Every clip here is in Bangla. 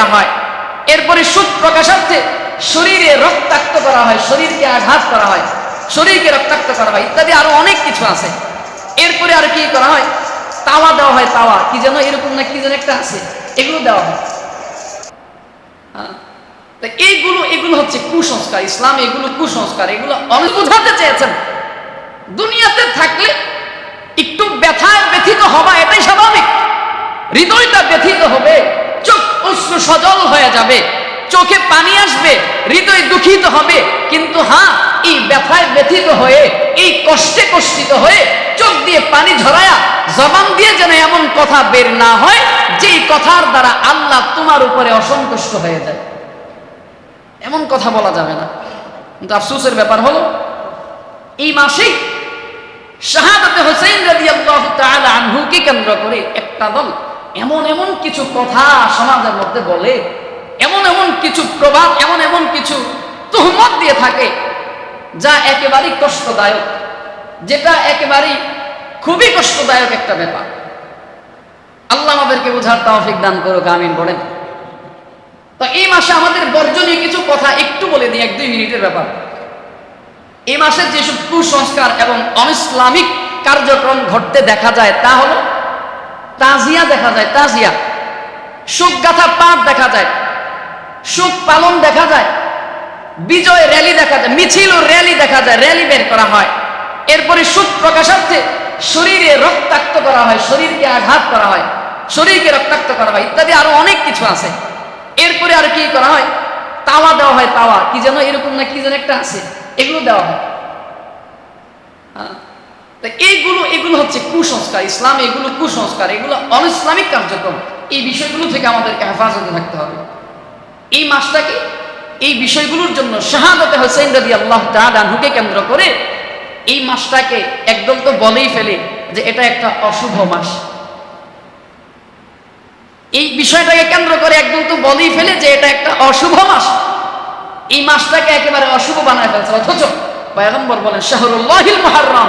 করা হয়। এরপরে সুখ প্রকাশার্থে শরীরে রক্তাক্ত করা হয়, শরীরকে আঘাত করা হয়, শরীরকে রক্তাক্ত করা হয় ইত্যাদি আরও অনেক কিছু আছে। এরপরে আর কি করা হয়? তাওয়া দেওয়া হয়, তাওয়া। কি যেন এরকম না কি যেন একটা আছে, এগুলো দেওয়া হয়। হ্যাঁ। এইগুলো, এগুলো হচ্ছে কুসংস্কার, ইসলাম এগুলো কুসংস্কার, এগুলো অনেক বোঝাতে চেয়েছেন। দুনিয়াতে থাকলে একটু ব্যথায় ব্যথিত হবা এটাই স্বাভাবিক। হৃদয়টা ব্যথিত হবে। অশ্রু সজল হয়ে যাবে, চোখে পানি আসবে, হৃদয় দুঃখিত হবে, কিন্তু হ্যাঁ এই ব্যথায় ব্যথিত হয়ে, এই কষ্টে কষ্টিত হয়ে চোখ দিয়ে পানি ঝরায়া, জবান দিয়ে যেন এমন কথা বের না হয়, যেই কথার দ্বারা আল্লাহ তোমার উপরে অসন্তুষ্ট হয়ে যায়। এমন কথা বলা যাবে না। কিন্তু আফসোসের ব্যাপার হলো, এই মাসেই শাহাদাতে হোসেন রাদিয়াল্লাহু তাআলা আনহুকে কেন্দ্র করে একটা দল এমন এমন কিছু কথা সমাজের মধ্যে বলে, এমন এমন কিছু প্রভাব, এমন এমন কিছু তুহমত দিয়ে থাকে, যা একেবারেই কষ্টদায়ক, যেটা একেবারেই খুবই কষ্টদায়ক একটা ব্যাপার। আল্লাহ আমাদেরকে বোঝার তৌফিক দান করুক, আমিন বলেন। তো এই মাসে আমাদের বর্জনীয় কিছু কথা একটু বলে দিই, এক দুই মিনিটের ব্যাপার। এই মাসে যেসব কুসংস্কার এবং অনিসলামিক কার্যক্রম ঘটতে দেখা যায়, তা হলো তাজিয়া দেখা যায়, তাজিয়া। সুখ গাথা পাঠ দেখা যায়, সুখ পালন দেখা যায়, বিজয় র্যালি দেখা যায়, মিছিল ও র্যালি দেখা যায়, র্যালি বের করা হয়। এরপরে সুখ প্রকাশার্থে শরীরে রক্তাক্ত করা হয়, শরীরকে আঘাত করা হয়, শরীরকে রক্তাক্ত করা হয়, ইত্যাদি আরও অনেক কিছু আছে। এরপরে আর কি করা হয়? তাওয়া দেওয়া হয়, তাওয়া। কি যেন এরকম না কি যেন একটা আছে, এগুলো দেওয়া হয়। হ্যাঁ। তা এইগুলো, এগুলো হচ্ছে কুসংস্কার, ইসলাম এগুলো কুসংস্কার, এগুলো অনিসলামিক কার্যক্রম। এই বিষয়গুলো থেকে আমাদেরকে হেফাজতে থাকতে হবে। এই মাসটাকে, এই বিষয়গুলোর জন্য শাহাদতে হোসেন রাদি আল্লাহ তাহুকে কেন্দ্র করে এই মাসটাকে একদম তো বলেই ফেলে যে এটা একটা অশুভ মাস। এই বিষয়টাকে কেন্দ্র করে একদম তো বলেই ফেলে যে এটা একটা অশুভ মাস। এই মাসটাকে একেবারে অশুভ বানায় ফেলছে। অথচ বলেন, শাহরুল্লাহিল মুহাররম।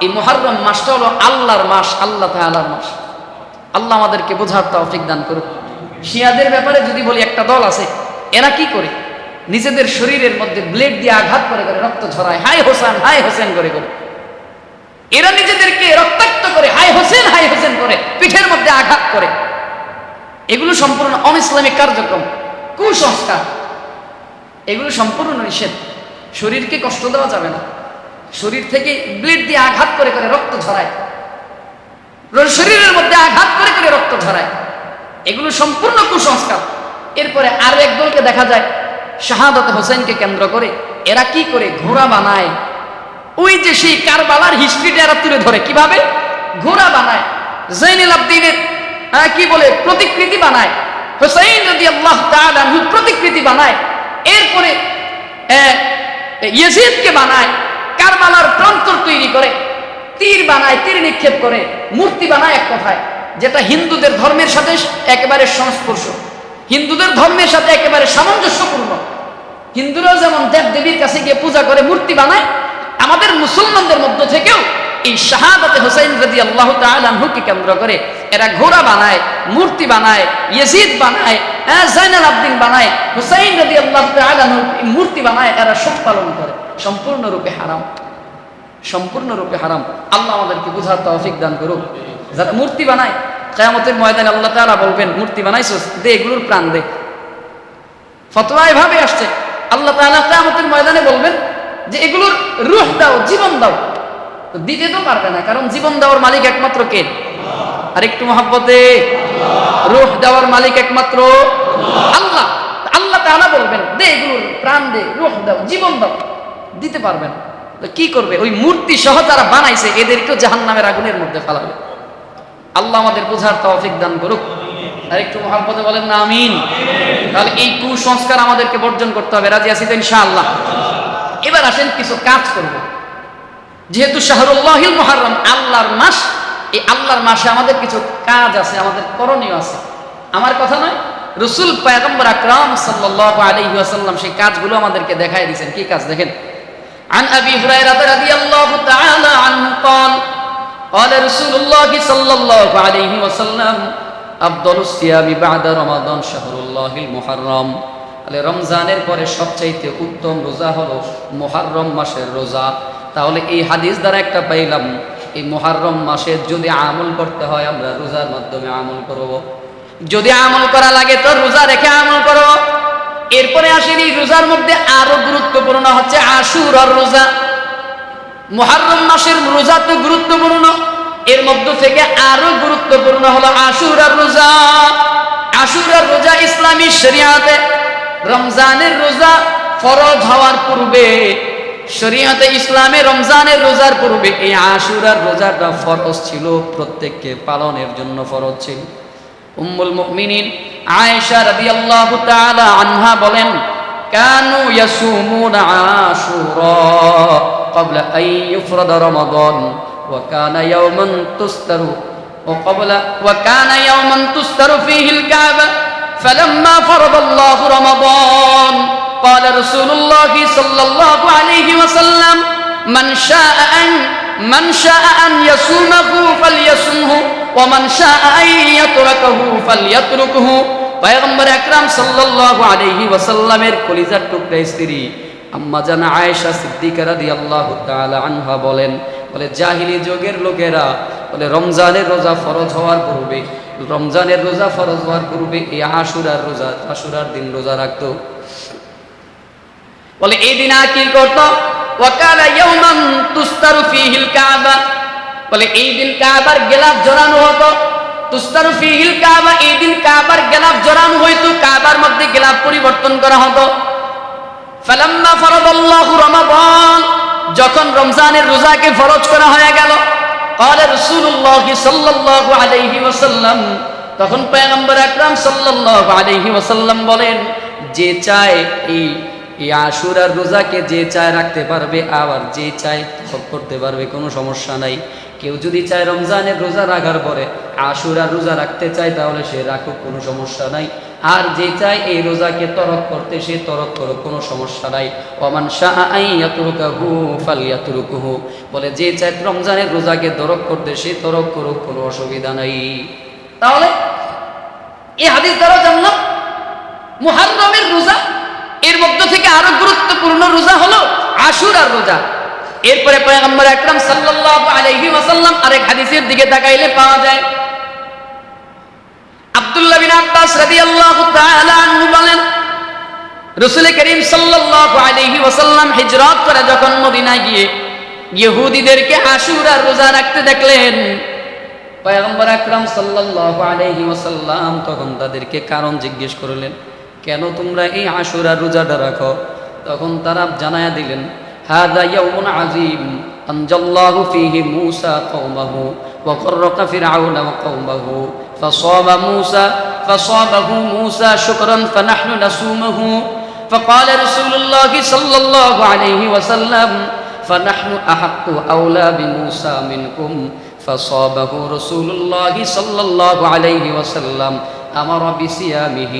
এই মুহাররম মাসটা হলো আল্লাহর মাস, আল্লাহ তাআলার মাস। আল্লাহ আমাদেরকে বোঝার তৌফিক দান করুক। শিয়াদের ব্যাপারে যদি বলি একটা দল আছে, এরা কি করে? নিজেদের শরীরের মধ্যে ব্লেড দিয়ে আঘাত করে করে রক্ত ঝরায়, হাই হোসেন হাই হোসেন করে করে। এরা নিজেদেরকে রক্তাক্ত করে, হাই হোসেন হাই হোসেন করে, পিঠের মধ্যে আঘাত করে। এগুলো সম্পূর্ণ অন ইসলামিক কার্যক্রম, কুসংস্কার। এগুলো সম্পূর্ণ নিষেধ। শরীরকে কষ্ট দেওয়া যাবে না। শরীর থেকে ব্লেড দিয়ে আঘাত করে করে রক্ত ঝরায়। শরীরের মধ্যে আঘাত করে করে রক্ত ঝরায়। এগুলো সম্পূর্ণ কুসংস্কার। এরপরে আরও একদলকে দেখা যায়, শাহাদত হোসেনকে কেন্দ্র করে এরা কি করে ঘোড়া বানায়। ওই যে সেই কারবালার হিস্ট্রিটা এরা তুলে ধরে কীভাবে? ঘোড়া বানায়। জৈনুল আব্দিনের কি বলে, প্রতিকৃতি বানায়। হোসেন যদি আল্লাহ প্রতিকৃতি বানায়। এরপরে ইয়েজিদকে বানায়। কারবালার প্রান্তর তৈরি করে, তীর বানায়, তীর নিক্ষেপ করে, মূর্তি বানায় এক কথায়, যেটা হিন্দুদের ধর্মের সাথে একেবারে সংস্পর্শ। হিন্দুদের ধর্মের সাথে একেবারে সামঞ্জস্যপূর্ণ। হিন্দুরাও যেমন দেব দেবীর কাছে গিয়ে পূজা করে, মূর্তি বানায়, আমাদের মুসলমানদের মধ্য থেকেও এই শাহাদাতে হোসেন রাজি আল্লাহ তালহুকে কেন্দ্র করে এরা ঘোড়া বানায়, মূর্তি বানায়, ইয়েজিদ বানায় হ্যাঁ আব্দিন বানায়, হুসাইন রাজি আল্লাহ তালহু মূর্তি বানায়, এরা শোক পালন করে। সম্পূর্ণরূপে হারাম। সম্পূর্ণরূপে হারাম। আল্লাহ আমাদেরকে বুঝার তৌফিক দান করুক। যারা মূর্তি বানায়, কেয়ামতের ময়দানে আল্লাহ তাআলা বলবেন, মূর্তি বানাইছস, দে, এগুলোর প্রাণ দে। ফতোয়া এভাবে আসছে। আল্লাহ তাআলা কেয়ামতের ময়দানে বলবেন যে, এগুলোর রুহ দাও, জীবন দাও। দিতে তো পারবে না, কারণ জীবন দেওয়ার মালিক একমাত্র কে? আর একটু মহাব্বতে রুহ দেওয়ার মালিক একমাত্র আল্লাহ। আল্লাহ তাআলা বলবেন, দে, এগুলোর প্রাণ দে, রুহ দাও, জীবন দাও। দিতে পারবে না। কি করবে? ওই মূর্তি সহ যারা বানাইছে, এদেরকেও জাহান নামের আগুনের মধ্যে ফেলাবে। আল্লাহ আমাদের বোঝার তৌফিক দান করুক। আর একটু মহাব্বতে বলেন না, আমিন। তাহলে এই কুসংস্কার আমাদেরকে বর্জন করতে হবে। রাজি আছি তো ইনশাআল্লাহ? এবার আসেন, কিছু কাজ করব। যেহেতু শাহরুল্লাহিল মুহাররম, আল্লাহর মাস, এই আল্লাহর মাসে আমাদের কিছু কাজ আছে, আমাদের করণীয় আছে। আমার কথা নয়, রসুল পায়গম্বর আকরাম সাল্লাল্লাহু আলাইহি ওয়াসাল্লাম সেই কাজগুলো আমাদেরকে দেখাই দিয়েছেন। কি কাজ দেখেন? عن أبي هريرة رضي الله تعالى عنه قال قال رسول الله صلى الله عليه وسلم আব্দুল সিয়ামি বাদা রমাদান শাহরুল্লাহিল মুহাররম তাহলে রমজানের পরে সবচাইতে উত্তম রোজা হলো মুহাররম মাসের রোজা তাহলে এই হাদিস দ্বারা একটা পাইলাম এই মুহাররম মাসে যদি আমল করতে হয় আমরা রোজার মাধ্যমে আমল করব যদি আমল করা লাগে তো রোজা রেখে আমল করব এরপরে আসেন এই রোজার মধ্যে আরও গুরুত্বপূর্ণ হচ্ছে আশুর আর রোজা। মুহাররম মাসের রোজা তো গুরুত্বপূর্ণ, এর মধ্য থেকে আরও গুরুত্বপূর্ণ হলো আশুরার রোজা। আশুরার রোজা ইসলামী শরিয়াতে, রমজানের রোজা ফরজ হওয়ার পূর্বে, শরিয়াতে ইসলামে রমজানের রোজার পূর্বে এই আশুরার রোজাটা ফরজ ছিল, প্রত্যেককে পালনের জন্য ফরজ ছিল। উম্মুল মুমিনিন আয়েশা রাদিয়াল্লাহু তাআলা আনহা বলেন কানু ইয়াসুমুনা আশুরা قبل أن يفرض رمضان وكان يوما تستر وقبل وكان يوما تستر فيه الكعبة فلما فرض الله رمضان قال رسول الله صلى الله عليه وسلم من شاء أن من شاء أن يصومه فليصمه সাল্লাল্লাহু আলাইহি ওয়াসাল্লামের কলিজার টুকরা স্ত্রী আম্মা জানা আয়েশা সিদ্দিকা রাদিয়াল্লাহু তাআলা আনহা বলেন, বলে, জাহিলি যুগের লোকেরা, বলে, রমজানের রোজা ফরজ হওয়ার পূর্বে, রমজানের রোজা ফরজ হওয়ার পূর্বে এই আশুরার রোজা, আশুরার দিন রোজা রাখতো। বলে এই দিন আর কি করতো? ওয়াকালা ইয়াউমান তুস্তারু ফিহিল কাবা। বলে এই দিন কাবার গেলাফ জড়ানো হতো তুস্তারু ফিহিল কাবা এই দিন কাবার গেলাফ জড়ানো হইতো কাবার মধ্যে গেলাফ পরিবর্তন করা হতো ফালাম্মা ফরদাল্লাহু রমাদান যখন রমজানের রোজাকে ফরজ করা হয়ে গেল قال رسول الله صلى الله عليه وسلم তখন পয়গম্বর আকরাম সাল্লাল্লাহু আলাইহি ওয়াসাল্লাম বলেন যে চায় এই এই আশুরার রোজাকে যে চায় রাখতে পারবে আবার যে চায় তরক করতে পারবে কোনো সমস্যা নাই কেউ যদি চায় রমজানের রোজা রাখার পরে আশুরার রোজা রাখতে চায়, তাহলে সে রাখুক, কোনো সমস্যা নাই। আর যে চায় এই রোজাকে তরক করতে, সে তরক করুক, কোনো সমস্যা নাই। ওমান শাহ বলে, যে চায় রমজানের রোজাকে তরক করতে, সে তরক করুক, কোনো অসুবিধা নাই। তাহলে এই হাদিস দ্বারা জানলাম, মুহাররমের রোজা, এর মধ্য থেকে আরও গুরুত্বপূর্ণ রোজা হলো আশুরার রোজা। এরপরে পয়গম্বর আকরাম সাল্লাল্লাহু আলাইহি ওয়াসাল্লাম আরেক হাদিসের দিকে তাকাইলে পাওয়া যায়। আব্দুল্লাহ বিন আব্বাস রাদিয়াল্লাহু তাআলা আনহু বলেন, রাসূল করিম সাল্লাল্লাহু আলাইহি ওয়াসাল্লাম হিজরত করে যখন মদিনায় গিয়ে ইহুদিদেরকে আশুরার রোজা রাখতে দেখলেন, পয়গম্বর আকরাম সাল্লাল্লাহু আলাইহি ওয়াসাল্লাম তখন তাদেরকে কারণ জিজ্ঞেস করলেন, কেন তোমরা এই আশুরার রোজাটা রাখো? তখন তারা জানায়া দিলেন هذا يوم عظيم. أنجى الله فيه موسى قومه وغرق فرعون وقومه. فصام موسى فصامه موسى شكرا فنحن نصومه. فقال رسول الله صلى الله عليه وسلم فنحن أحق أولى بموسى منكم. فصابه رسول الله صلى الله عليه وسلم أمر بصيامه.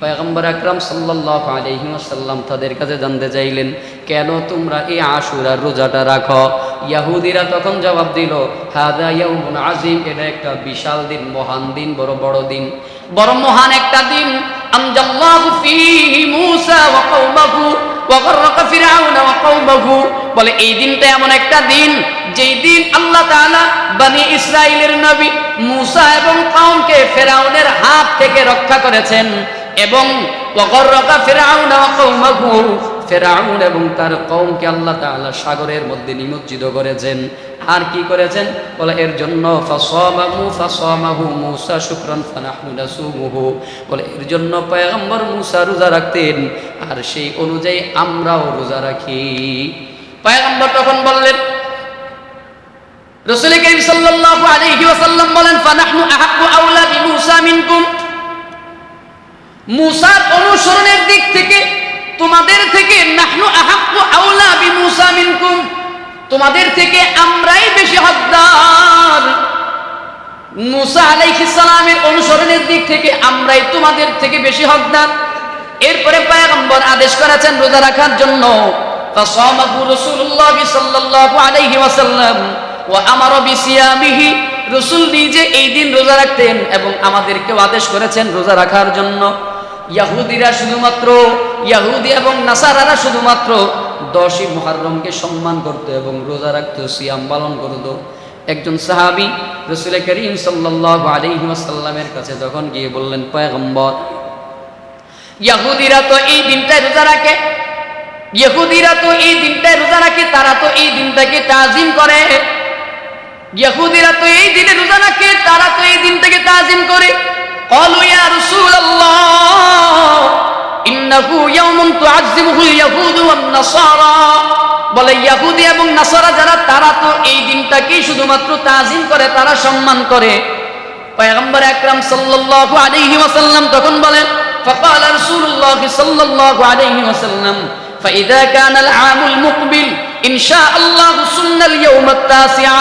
পয়গম্বর আকরাম সাল্লাল্লাহু আলাইহি ওয়াসাল্লাম তাদের কাছে জানতে চাইলেন, কেন তোমরা এই আশুরার রোজাটা রাখো? ইয়াহুদিরা তখন জবাব দিল হাদা ইয়াউমুন আজিম এটা একটা বিশাল দিন, মহান দিন, বড় বড় দিন। বড় মহান একটা দিন। বলে, এই দিনটা এমন একটা দিন, যেই দিন আল্লাহ তাআলা বনি ইসরাইলের নবী মূসা এবং কওমকে ফেরাউনের হাত থেকে রক্ষা করেছেন। এবং ফেরাউন এবং তার কওমকে আল্লাহ তাআলা সাগরের মধ্যে নিমজ্জিত করেছেন। আর কি করেছেন? বলে, এর জন্য বলে, এর জন্য পয়গম্বর মূসা রোজা রাখতেন, আর সেই অনুযায়ী আমরাও রোজা রাখি। পয়গম্বর তখন বললেন, রাসূল করিম সাল্লাল্লাহু আলাইহি বলেন, ফানাহনু আহাক্কু আওলা বিমূসা মিনকুম মূসার অনুসরণের দিক থেকে তোমাদের থেকে নাহনু আহাক্কু আওলা বিমূসা মিনকুম। তোমাদের থেকে আমরাই বেশি হকদার। মুসা আলাইহিস সালামের অনুসরণের দিক থেকে আমরাই তোমাদের থেকে বেশি হকদার। এরপরে পয়গম্বর আদেশ করেছেন রোজা রাখার জন্য। ফাসামাহু রাসূলুল্লাহ সাল্লাল্লাহু আলাইহি ওয়াসাল্লাম ওয়া আমারা বিসিয়ামিহি। রসুল নিজে এই দিন রোজা রাখতেন এবং আমাদেরকেও আদেশ করেছেন রোজা রাখার জন্য। ইয়াহুদিরা শুধুমাত্র, ইয়াহুদি এবং নাসারারা শুধুমাত্র দশই মুহাররমকে সম্মান করত এবং রোজা রাখত, সিয়াম পালন করত। একজন সাহাবি রসুল করিম সাল্লাল্লাহু আলাইহি ওয়াসাল্লামের কাছে যখন গিয়ে বললেন, পয়গম্বর, ইয়াহুদিরা তো এই দিনটায় রোজা রাখে? ইয়াহুদিরা তো এই দিনটায় রোজা রাখে, তারা তো এই দিনটাকে তাজিম করে। ইয়াহুদিরা তো এই দিনে রোজা রাখে, তারা তো এই দিনটাকে তাজিম করে। قالوا يا رسول الله إنه يوم تعزمه اليهود والنصارى বলে ইয়াহুদি এবং নাসারা যারা তারা তো এই দিনটাকেই শুধুমাত্র তাজিম করে তারা সম্মান করে পয়গম্বর আকরাম সাল্লাল্লাহু আলাইহি ওয়াসাল্লাম তখন বলেন فقال رسول الله صلى الله عليه وسلم فإذا كان العام المقبل إن شاء الله سن اليوم التاسع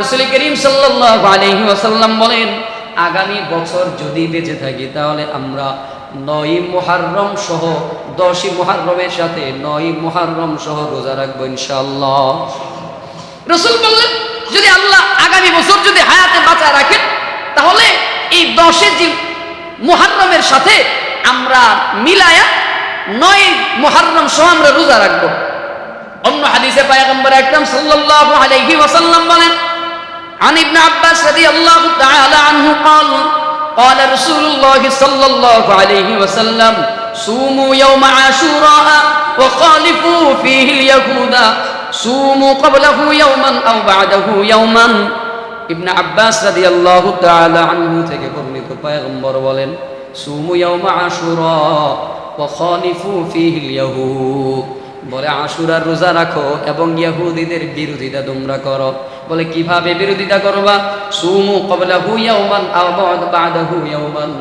রসুল করিম সাল্লাল্লাহু আলাইহি ওয়াসাল্লাম বলেন আগামী বছর যদি বেঁচে থাকি, তাহলে আমরা নয় মুহাররম সহ, দশই মুহাররমের সাথে নয় মুহাররম সহ রোজা রাখব ইনশাআল্লাহ। রসুল বললেন, যদি আল্লাহ আগামী বছর যদি হায়াতে বাঁচা রাখেন, তাহলে এই দশে যে মুহাররমের সাথে আমরা মিলায়া নয় মুহাররম সহ আমরা রোজা রাখব। অন্য হাদিসে পায়গম্বর একদম সাল্লাল্লাহু আলাইহি ওয়াসাল্লাম বলেন عن ابن عباس رضي الله تعالى عنه قال قال رسول الله صلى الله عليه وسلم صوموا يوم عاشوراء وخالفوا فيه اليهود صوموا قبله يوما أو بعده يوما ইবন আব্বাস রাদি আল্লাহ আনহু থেকে বর্ণিত পয়গম্বর বলেন সুমু ইয়াউমা আশুরা ওয়া খালিফু ফিহিল ইয়াহুদ বলে আশুরার রোজা রাখো এবং ইয়াহুদীদের বিরোধিতা তোমরা করো বলে, কীভাবে বিরোধিতা করবা? সুমু কবলাহু ইয়াউমান আও বাদাহু ইয়াউমান।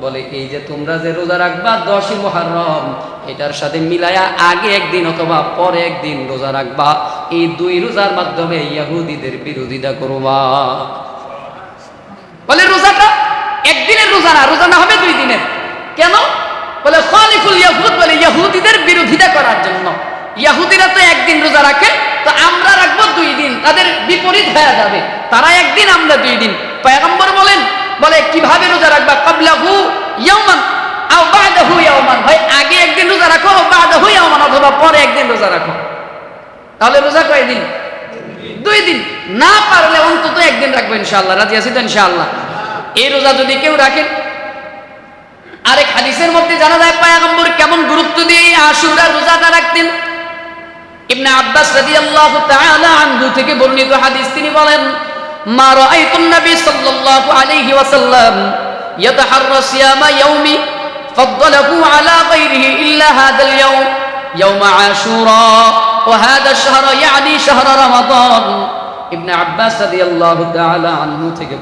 বলে, এই যে তোমরা যে রোজা রাখবা দশই মুহররম, এটার সাথে মিলায়া আগে একদিন অথবা পরে একদিন রোজা রাখবা। এই দুই রোজার মাধ্যমে ইয়াহুদীদের বিরোধিতা করবা। বলে, রোজাটা একদিনের রোজা না রোজা না হবে দুই দিনের। কেন? বলে খালিফুল ইয়াহুদ, বলে, ইয়াহুদীদের বিরোধিতা করার জন্য। ইয়াহুদিরা তো একদিন রোজা রাখে, তো আমরা রাখব দুই দিন তাদের বিপরীত হয়ে যাবে। তারা একদিন আমরা দুই দিন। পয়গম্বর বলেন, বলে, কীভাবে রোজা রাখবা? কাবলাহু ইয়াউমান আও বাদাহু ইয়াউমান ভাই, আগে একদিন রোজা রাখো, বাদাহু ইয়াউমান অথবা পরে একদিন রোজা রাখো। তাহলে রোজা কয়দিন দুই দিন। না পারলে অন্তত একদিন রাখব ইনশাআল্লাহ। রাজি তো ইনশাআল্লাহ? এই রোজা যদি কেউ রাখেন আরেক হাদিসের মধ্যে জানা যায়, পায়গম্বর কেমন গুরুত্ব দিয়ে আশুরা রোজাটা রাখতেন? ইবনে আব্বাস রাদিয়াল্লাহু তাআলা আনহু থেকে বর্ণিত হাদিস তিনি বলেন মা রাআইতুন নবী সাল্লাল্লাহু আলাইহি ওয়াসাল্লাম ইয়াতাহাররা সিয়ামা ইয়াউমি فضله على غيره إلا هذا اليوم يوم عاشوراء وهذا الشهر يعني شهر رمضان ابن عباس رضي الله تعالى عنه থেকে